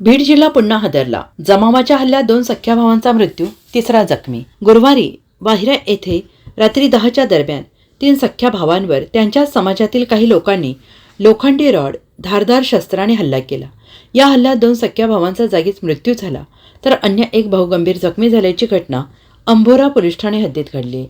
बीड जिल्हा पुन्हा हादरला. जमावाच्या हल्ल्यात दोन सख्या भावांचा मृत्यू तिसरा जखमी. गुरुवारी वाहिरा येथे रात्री दहाच्या दरम्यान तीन सख्या भावांवर त्यांच्या समाजातील काही लोकांनी लोखंडी रॉड धारदार शस्त्राने हल्ला केला. या हल्ल्यात दोन सख्या भावांचा जागीच मृत्यू झाला तर अन्य एक भाऊ गंभीर जखमी झाल्याची घटना अंभोरा पोलीस ठाणे हद्दीत घडली.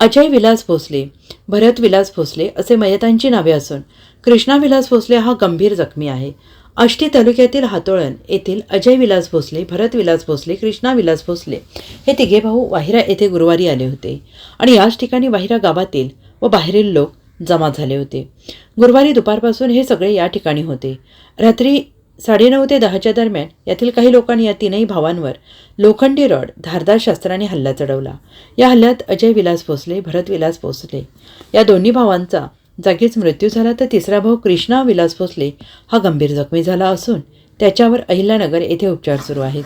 अजय विलास भोसले भरत विलास भोसले असे मयतांची नावे असून कृष्णा विलास भोसले हा गंभीर जखमी आहे. आष्टी तालुक्यातील हातोळण येथील अजय विलास भोसले भरत विलास भोसले कृष्णा विलास भोसले हे तिघे भाऊ वाहिरा येथे गुरुवारी आले होते आणि याच ठिकाणी वाहिरा गावातील व बाहेरील लोक जमा झाले होते. गुरुवारी दुपारपासून हे सगळे या ठिकाणी होते. रात्री साडेनऊ ते दहाच्या दरम्यान यातील काही लोकांनी या तीनही भावांवर लोखंडी रॉड धारदार शास्त्राने हल्ला चढवला. या हल्ल्यात अजय विलास भोसले भरत विलास भोसले या दोन्ही भावांचा जागीच मृत्यू झाला तर तिसरा भाऊ कृष्णा विलास भोसले हा गंभीर जखमी झाला असून त्याच्यावर अहिल्यानगर येथे उपचार सुरू आहेत.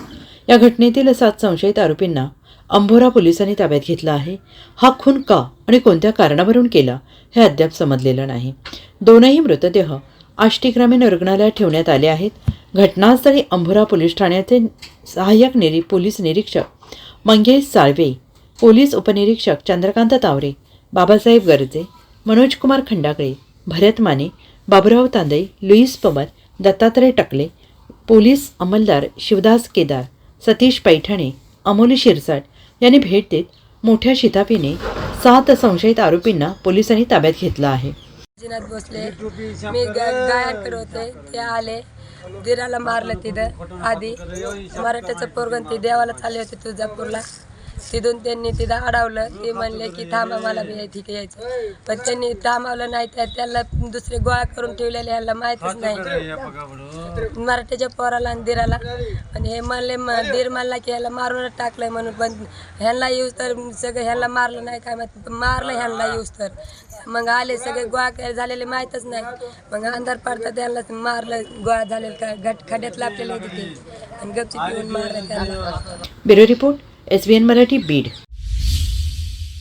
या घटनेतील सात संशयित आरोपींना अंभोरा पोलिसांनी ताब्यात घेतला आहे. हा खून का आणि कोणत्या कारणावरून केला हे अद्याप समजलेलं नाही. दोनही मृतदेह आष्टी ग्रामीण रुग्णालयात ठेवण्यात आले आहेत. घटनास्थळी अंभोरा पोलीस ठाण्याचे सहाय्यक निरी पोलीस निरीक्षक मंगेश साळवे पोलीस उपनिरीक्षक चंद्रकांत तावरे बाबासाहेब गर्जे मनोज कुमार खंडागळे भरत माने बाबुराव तांदळे लुईस पवार दत्तात्रय टकले पोलीस अंमलदार शिवदास केदार सतीश पैठणे अमोल शिरसाट यांनी भेट देत मोठ्या शिताफीने सात संशयित आरोपींना पोलिसांनी ताब्यात घेतलं आहे. जिनात बसले. मी गा- होते ते आले. दिराला मारलं तिथं. आधी. मराठ्याचं पोरगण ते देवाला चालले होते तुळजापूरला. तिथून त्यांनी तिथं अडवलं. ते म्हणले की थांबा मला बी ठीक यायचं पण त्यांनी थांबवलं नाही तर त्याला दुसरे गोळा करून ठेवलेले ह्याला माहीतच नाही. मराठ्याच्या पोराला आणि दिराला. आणि हे म्हणले म- दीर म्हणला की ह्याला मारूनच टाकलंय म्हणून पण ह्यांना यूज तर सगळं ह्याला मारलं नाही काय माहिती मारलं ह्यांना यूज तर. मग आले सगळे गोळा काय झालेले माहीतच नाही. मग अंधार पडता त्यांना मारलं गोळा झालेलं का घट खड्यात लापलेले होते ते. आणि येऊन मारलं त्यांना. Bureau report. S B N Marathi Beed.